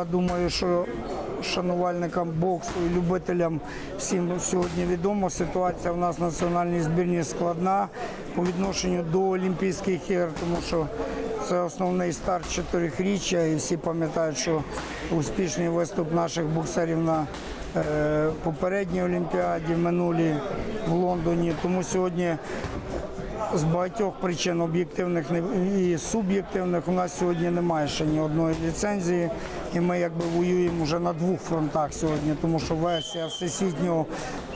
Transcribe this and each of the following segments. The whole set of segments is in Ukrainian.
Я думаю, що шанувальникам боксу і любителям всім сьогодні відомо. Ситуація в нас в національній збірні складна по відношенню до Олімпійських ігор, тому що це основний старт чотирихріччя, і всі пам'ятають, що успішний виступ наших боксерів на е, попередній Олімпіаді в минулій в Лондоні. Тому сьогодні з багатьох причин об'єктивних і суб'єктивних у нас сьогодні немає ще ні одної ліцензії. І ми якби воюємо вже на двох фронтах сьогодні, тому що версія всесвітнього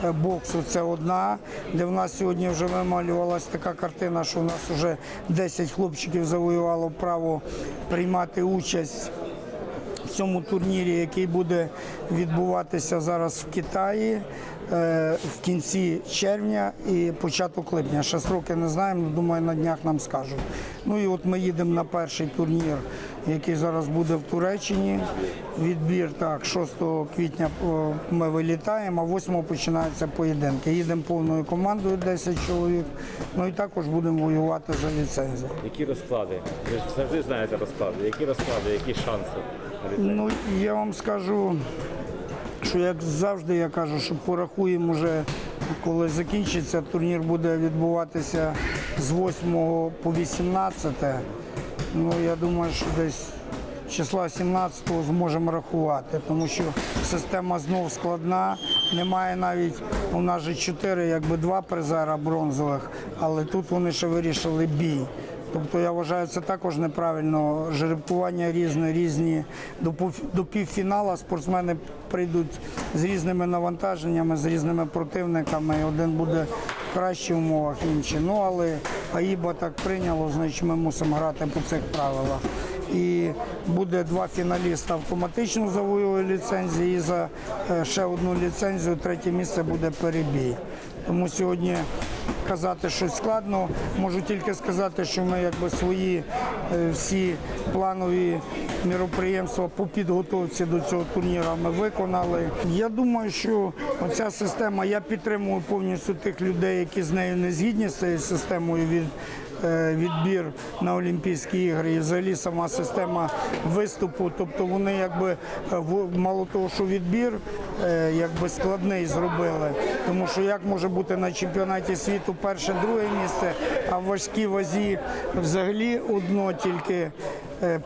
е, боксу це одна, де в нас сьогодні вже вималювалася така картина, що у нас вже 10 хлопчиків завоювало право приймати участь в цьому турнірі, який буде відбуватися зараз в Китаї е, в кінці червня і початок липня. Ще строки не знаємо, думаю, на днях нам скажуть. Ну і от ми їдемо на перший турнір, який зараз буде в Туреччині. Відбір так, 6 квітня ми вилітаємо, а 8 починаються поєдинки. Їдемо повною командою 10 чоловік. Ну і також будемо воювати за ліцензію. Які розклади? Ви завжди знаєте розклади. Які розклади, які шанси? Ну, я вам скажу, що як завжди я кажу, що порахуємо вже, коли закінчиться, турнір буде відбуватися з 8 по 18. Ну, я думаю, що десь числа 17-го зможемо рахувати, тому що система знов складна. Немає навіть у нас же 4, якби два призера бронзових, але тут вони ще вирішили бій. Тобто я вважаю, це також неправильно. Жеребкування різне, різні. До, півфіналу спортсмени прийдуть з різними навантаженнями, з різними противниками. Один буде в кращих умовах, інший. Ну але АІБА так прийняло, значить ми мусимо грати по цих правилах. І буде два фіналіста автоматично завоювали ліцензії. І за е, ще одну ліцензію третє місце буде перебій. Тому сьогодні казати щось складно. Можу тільки сказати, що ми якби свої е, всі планові міроприємства по підготовці до цього турніру ми виконали. Я думаю, що оця система, я підтримую повністю тих людей, які з нею не згідні з цією системою. Е, Відбір на Олімпійські ігри і взагалі сама система виступу. Тобто вони якби е, мало того, що відбір е, якби складний зробили. Тому що як може бути на чемпіонаті світу перше, друге місце, а в важкій вазі взагалі одно тільки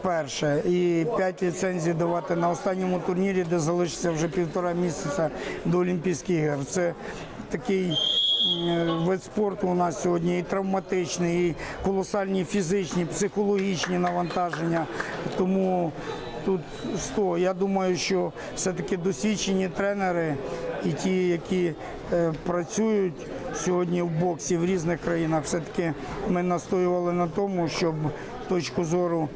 перше. І п'ять ліцензій давати на останньому турнірі, де залишиться вже півтора місяця до Олімпійських ігор. Це такий. Е, Вид спорту у нас сьогодні і травматичний, і колосальні фізичні, психологічні навантаження. Тому тут 100. Я думаю, що все-таки досвідчені тренери і ті, які е, працюють сьогодні в боксі в різних країнах, все-таки ми настоювали на тому, щоб точку зору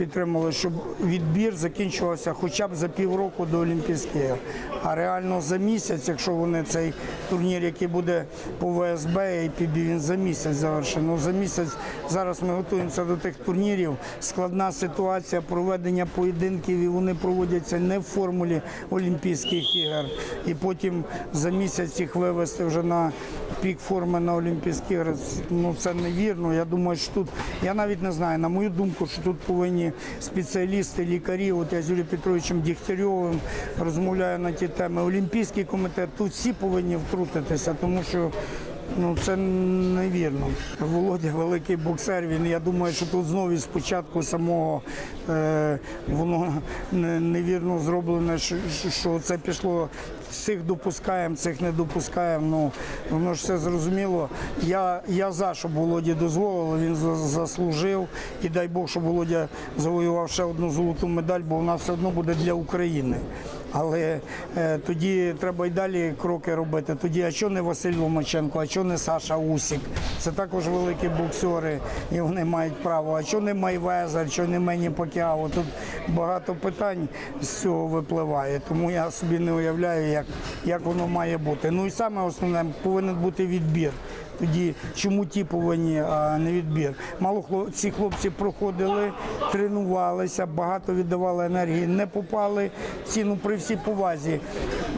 підтримали, щоб відбір закінчувався хоча б за півроку до Олімпійських. ігор. А реально за місяць, якщо вони цей турнір, який буде по ВСБ і PB, він за місяць завершений. Ну, за місяць зараз ми готуємося до тих турнірів. Складна ситуація проведення поєдинків, і вони проводяться не в формулі Олімпійських ігор. І потім за місяць їх вивести вже на пік форми на Олімпійські ігри. Ну це невірно. Я думаю, що тут я навіть не знаю. На мою думку, що тут повинні спеціалісти, лікарі. От я з Юрієм Петровичем Дігтярьовим розмовляю на ті теми. Олімпійський комітет тут всі повинні втрутитися, тому що. Ну це невірно. Володя великий боксер. Він я думаю, що тут знову спочатку самого е, воно невірно зроблене, що, що це пішло. Цих допускаємо, цих не допускаємо. Ну воно ж все зрозуміло. Я, я за, щоб Володі дозволили, він заслужив. І дай Бог, щоб Володя завоював ще одну золоту медаль, бо вона все одно буде для України. Але е, тоді треба й далі кроки робити. Тоді, а що не Василь Ломаченко, а що не Саша Усік? Це також великі боксери, і вони мають право. А що не Майвезер, що не Мені Пакіао? Тут багато питань з цього випливає. Тому я собі не уявляю, як, як воно має бути. Ну і саме основне повинен бути відбір. Тоді чому ті повинні, а не відбір. Мало хлоп- ці хлопці проходили, тренувалися, багато віддавали енергії, не попали в ціну при всій повазі.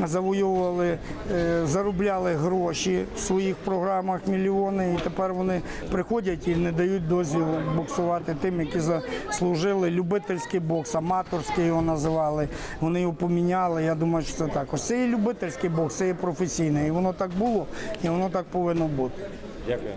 Завойовували, е, заробляли гроші в своїх програмах мільйони, і тепер вони приходять і не дають дозвіл боксувати тим, які заслужили любительський бокс, аматорський його називали. Вони його поміняли. Я думаю, що це так. Ось це є любительський бокс, це є професійний. І воно так було, і воно так повинно бути. Дякую.